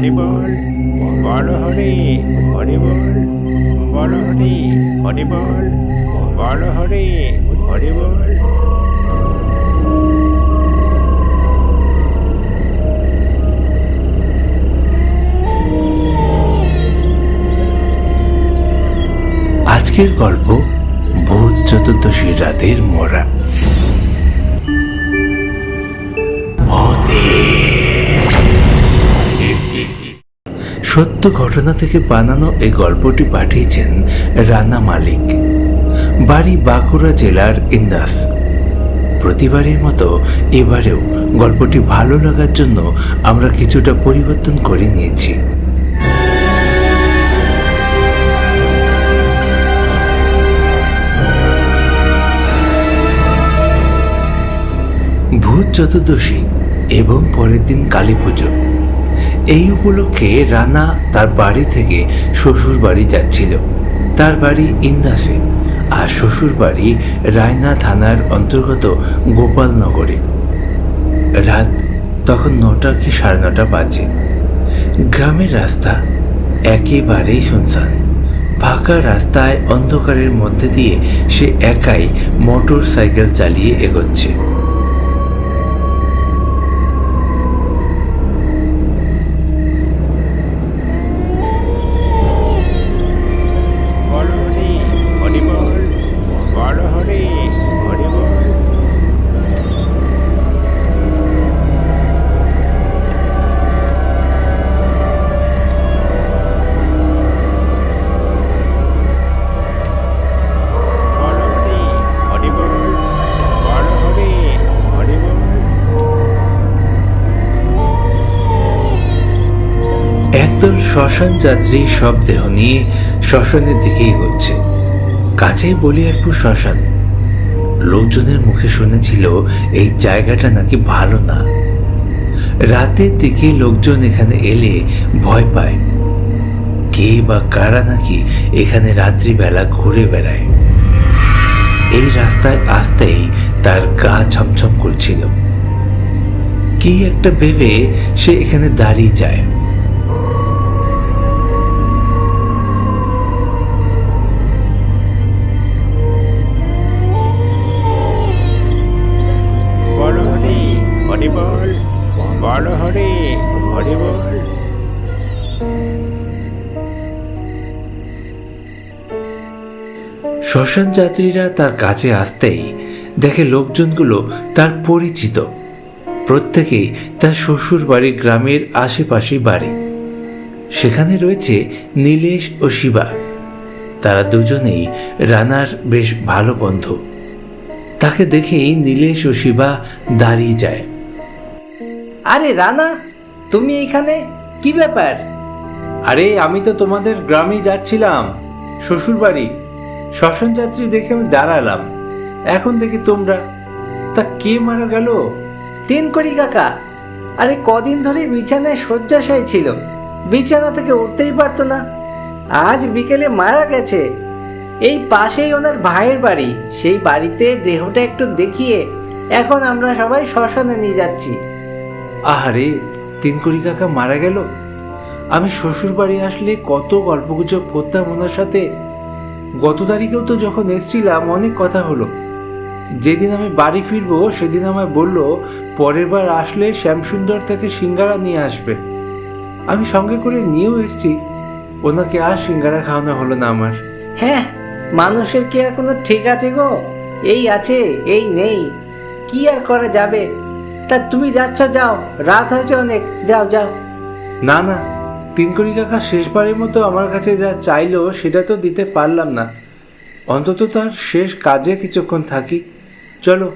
হরিবল বড় হরি হরিবল বড় হরি হরিবল বড় হরি হরিবল আজকের গল্প ভূত চতুর্দশী রাতের মরা। সত্য ঘটনা থেকে বানানো এই গল্পটি পাঠিয়েছেন রানা মালিক। বাড়ি বাঁকুড়া জেলার ইন্দাস। প্রতিবারের মতো এবারেও গল্পটি ভালো লাগার জন্য আমরা কিছুটা পরিবর্তন করে নিয়েছি। ভূত চতুর্দশী এবং পরের দিন কালী পুজো। এই উপলক্ষে রানা তার বাড়ি থেকে শ্বশুর বাড়ি যাচ্ছিল। তার বাড়ি ইন্দাসে আর শ্বশুর বাড়ি রায়না থানার অন্তর্গত গোপালনগরে। রাত তখন নটা কি সাড়ে নটা বাজে। গ্রামের রাস্তা একেবারেই শুনশান। ফাঁকা রাস্তায় অন্ধকারের মধ্যে দিয়ে সে একাই মোটর সাইকেল চালিয়ে এগোচ্ছে। একদল শ্মশান যাত্রী সব দেহ নিয়ে শ্মশানের দিকে এগোচ্ছে কাছেই বলি বলিয়ারপুর শ্মশান। লোকজনের মুখে শুনেছিল, এই জায়গাটা নাকি ভালো না। রাতের দিকে লোকজন এখানে এলে ভয় পায়। কে বা কারা নাকি এখানে রাত্রিবেলা ঘুরে বেড়ায়। এই রাস্তায় আসতেই তার গা ছমছম করছিল। কি একটা ভেবে সে এখানে দাঁড়িয়ে যায়। শ্মশান যাত্রীরা তার কাছে আসতেই দেখে লোকজনগুলো তার পরিচিত। প্রত্যেকেই তার শ্বশুর বাড়ি গ্রামের আশেপাশে বাড়ি। সেখানে রয়েছে নীলেশ ও শিবা। তারা দুজনেই রানার বেশ ভালো বন্ধু। তাকে দেখেই নীলেশ ও শিবা দাঁড়িয়ে যায়। আরে রানা তুমি এখানে? কি ব্যাপার? আরে আমি তো তোমাদের গ্রামেই যাচ্ছিলাম। শ্বশুর বাড়ি শ্মশান যাত্রী দেখে আমি দাঁড়ালাম। এখন দেখি তোমরা তা কে মারা গেল? তিন করি কাকা আরে কদিন ধরে বিছানায় শয্যাশায়ী ছিল। বিছানা থেকে উঠতেই পারতো না। আজ বিকেলে মারা গেছে। এই পাশেই ওনার ভাইয়ের বাড়ি। সেই বাড়িতে দেহটা একটু দেখিয়ে এখন আমরা সবাই শ্মশানে নিয়ে যাচ্ছি। আহারে তিনকড়ি কাকা মারা গেল? আমি শ্বশুর বাড়ি আসলে কত গল্পগুজব করতাম ওনার সাথে। গত তারিখেও তো যখন এসছিলাম অনেক কথা হলো। যেদিন আমি বাড়ি ফিরবো সেদিন আমায় বলল পরের বার আসলে শ্যামসুন্দর থেকে সিঙ্গারা নিয়ে আসবে। আমি সঙ্গে করে নিয়েও এসছি। ওনাকে আর সিঙ্গারা খাওয়ানো হলো না আমার। হ্যাঁ মানুষের কি আর কোনো ঠিক আছে গো? এই আছে এই নেই। কি আর করা যাবে? তা তুমি যাচ্ছ যাও। রাত হয়েছে অনেক। যাও যাও। না না তিনকড়ি কাকা শেষবারের মতো আমার কাছে যা চাইলো সেটা তো দিতে পারলাম না। অন্তত তার শেষ কাজে কিছুক্ষণ থাকি। চলো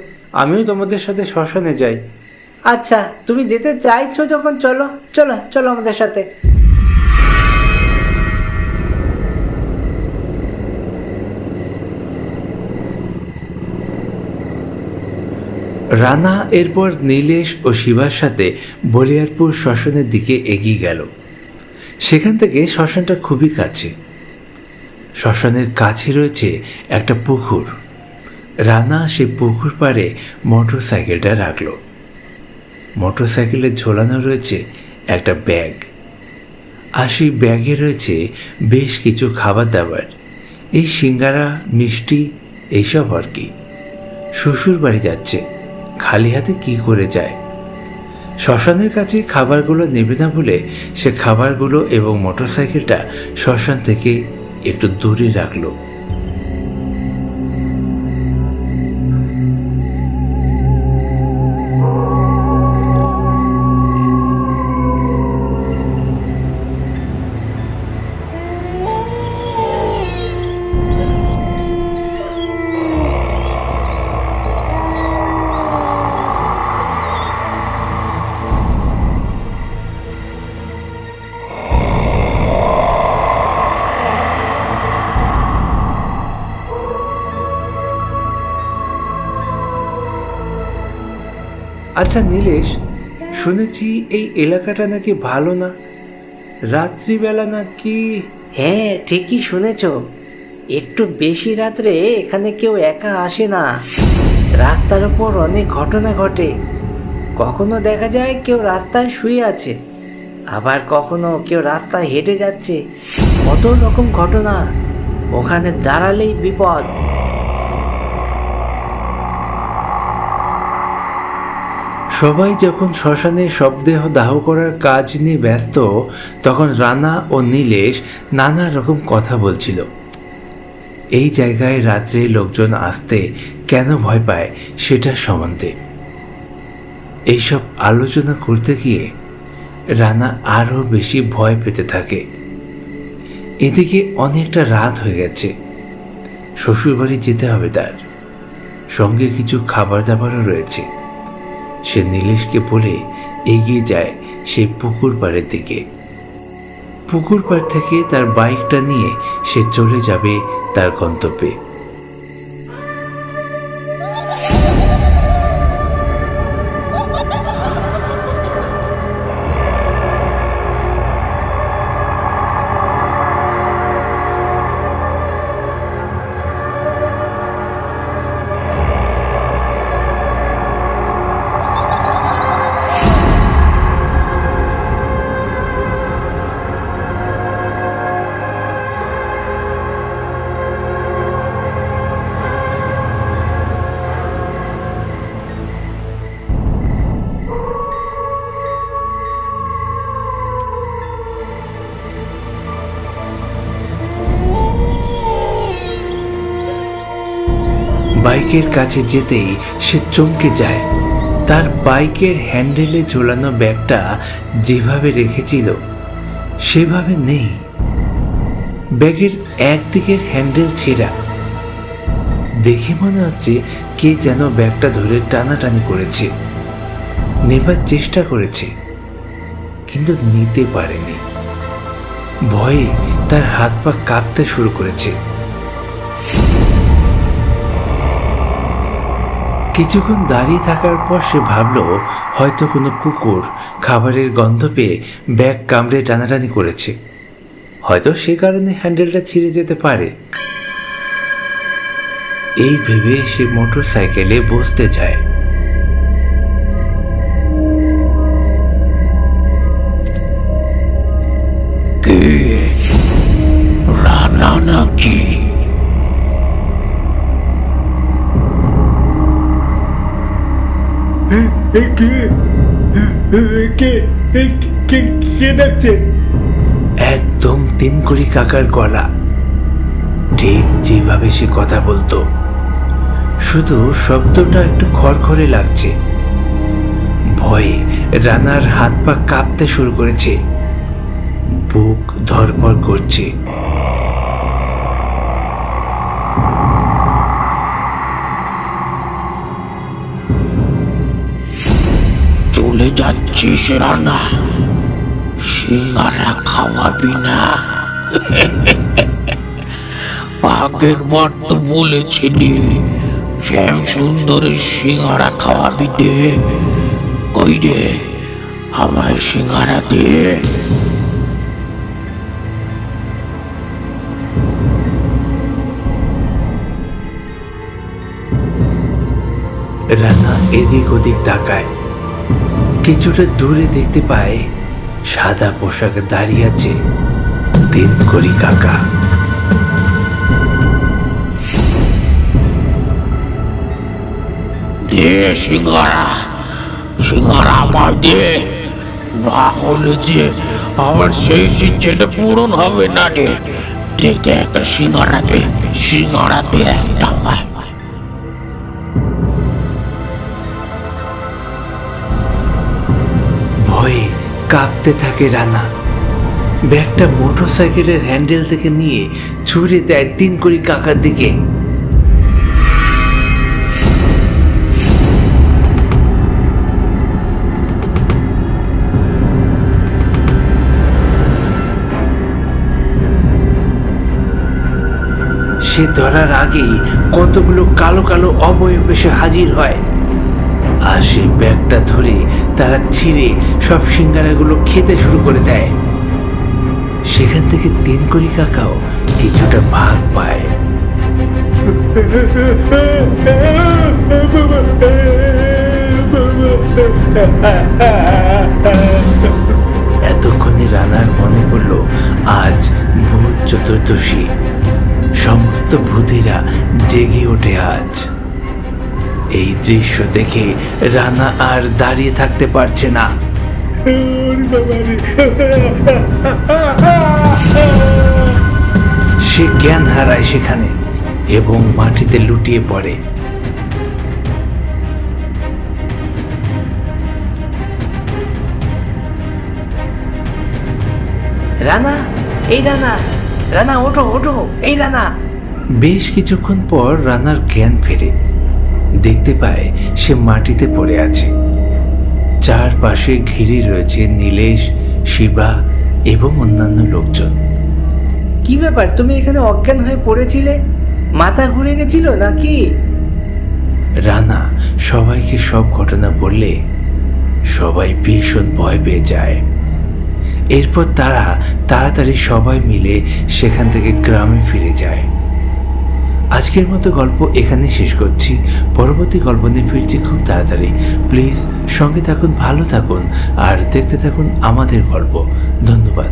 আমিও তোমাদের সাথে শ্মশানে যাই। আচ্ছা তুমি যেতে চাইছো যখন চলো চলো চলো আমাদের সাথে। রানা এরপর নীলেশ ও শিবার সাথে বলিয়ারপুর শ্মশানের দিকে এগিয়ে গেল। সেখান থেকে শ্মশানটা খুবই কাছে। শ্মশানের কাছে রয়েছে একটা পুকুর। রানা সে পুকুর পাড়ে মোটর সাইকেলটা রাখল। মোটর সাইকেলে ঝোলানো রয়েছে একটা ব্যাগ। আর সেই ব্যাগে রয়েছে বেশ কিছু খাবার দাবার। এই সিঙ্গারা, মিষ্টি, এইসব আর কি। শ্বশুর বাড়ি যাচ্ছে। খালি হাতে কি করে যায়? শ্মশানের কাছে খাবারগুলো নেবে না বলে সে খাবারগুলো এবং মোটরসাইকেলটা শ্মশান থেকে একটু দূরে রাখল। আচ্ছা নীলেশ, শুনেছি এই এলাকাটা নাকি ভালো না? রাত্রিবেলা নাকি হ্যাঁ ঠিকই শুনেছ। একটু বেশি রাত্রে এখানে কেউ একা আসে না। রাস্তার ওপর অনেক ঘটনা ঘটে। কখনো দেখা যায় কেউ রাস্তায় শুয়ে আছে, আবার কখনো কেউ রাস্তায় হেঁটে যাচ্ছে। কত রকম ঘটনা, ওখানে দাঁড়ালেই বিপদ। সবাই যখন শ্মশানে শবদেহ দাহ করার কাজ নিয়ে ব্যস্ত, তখন রানা ও নীলেশ নানা রকম কথা বলছিল। এই জায়গায় রাত্রে লোকজন আসতে কেন ভয় পায় সেটা সম্বন্ধে। এইসব আলোচনা করতে গিয়ে রানা আরও বেশি ভয় পেতে থাকে। এদিকে অনেকটা রাত হয়ে গেছে। শ্বশুরবাড়ি যেতে হবে তার। সঙ্গে কিছু খাবার দাবারও রয়েছে। সে নীলেশকে বলে এগিয়ে যায় সেই পুকুর পাড়ের দিকে। পুকুর পাড় থেকে তার বাইকটা নিয়ে সে চলে যাবে তার গন্তব্যে। বাইকের কাছে যেতেই সে চমকে যায়। তার বাইকের হ্যান্ডেলে ঝোলানো ব্যাগটা যেভাবে রেখেছিল, সেভাবে নেই। ব্যাগের একদিকের হ্যান্ডেল ছেঁড়া। দেখে মনে হচ্ছে কে যেন ব্যাগটা ধরে টানাটানি করেছে। নেবার চেষ্টা করেছে, কিন্তু নিতে পারেনি। ভয়ে তার হাত পা কাঁপতে শুরু করেছে। কিছুক্ষণ দাঁড়িয়ে থাকার পর সে ভাবল, হয়তো কোনো কুকুর খাবারের গন্ধ পেয়ে ব্যাগ কামড়ে টানাটানি করেছে। হয়তো সে কারণে হ্যান্ডেলটা ছিঁড়ে যেতে পারে। এই ভেবে সে মোটর সাইকেলে বসতে যায়। কে? রানা নাকি? কে কে কে কে ডাকছে? একদম তিনকুড়ি কাকার গলা। ঠিক যেভাবে সে কথা বলতো, শুধু শব্দটা একটু খড়খড়ে লাগছে। ভয়ে রানার হাত পা কাঁপতে শুরু করেছে, বুক ধরপড় করছে। যাচ্ছিস রানা সিঙ্গারা খাওয়াবি না। আগের বার তো বলেছিলি, শ্যাম সুন্দরের সিঙ্গারা খাওয়াবি দে। কই রে? আমায় সিঙ্গারা দে। রানা, এদিক ওদিক তাকায়। কিছুটা দূরে দেখতে পায় সাদা পোশাকে দাঁড়িয়ে আছে তিন করি কাকা। দে আমার দে। যে আমার সেই পূরণ হবে না রে। দে দে একটা সিঙ্গারা দে সিঙ্গারা দে একটা কাঁপতে থাকে রানা। ব্যাগটা মোটরসাইকেলের হ্যান্ডেল থেকে নিয়ে ছুঁড়ে দেয় তিন করি কাকার দিকে। সে ধরার আগেই কতগুলো কালো কালো অবয়ব এসে হাজির হয়। আর সেই ব্যাগটা ধরে তারা ছিঁড়ে সব সিঙ্গারাগুলো খেতে শুরু করে দেয়। সেখান থেকে তিন করি কাকাও কিছুটা ভাগ পায়। এতক্ষণে রানার মনে পড়ল, আজ ভূত চতুর্দশী। সমস্ত ভূতেরা জেগে ওঠে আজ। এই দৃশ্য দেখে রানা আর দাঁড়িয়ে থাকতে পারছে না। সে জ্ঞান হারায় সেখানে এবং মাটিতে লুটিয়ে পড়ে। রানা এই রানা রানা ওঠো ওঠো এই রানা। বেশ কিছুক্ষণ পর রানার জ্ঞান ফেরে। দেখতে পায় সে মাটিতে পড়ে আছে। চারপাশে ঘিরে রয়েছে নীলেশ শিবা এবং অন্যান্য লোকজন। কি ব্যাপার? তুমি এখানে অজ্ঞান হয়ে পড়েছিলে? মাথা ঘুরে গেছিল নাকি? রানা সবাইকে সব ঘটনা বললে সবাই ভীষণ ভয় পেয়ে যায়। এরপর তারা তাড়াতাড়ি সবাই মিলে সেখান থেকে গ্রামে ফিরে যায়। আজকের মতো গল্প এখানে শেষ করছি। পরবর্তী গল্প নিয়ে ফিরছি খুব তাড়াতাড়ি। প্লিজ সঙ্গে থাকুন, ভালো থাকুন, আর দেখতে থাকুন আমাদের গল্প। ধন্যবাদ।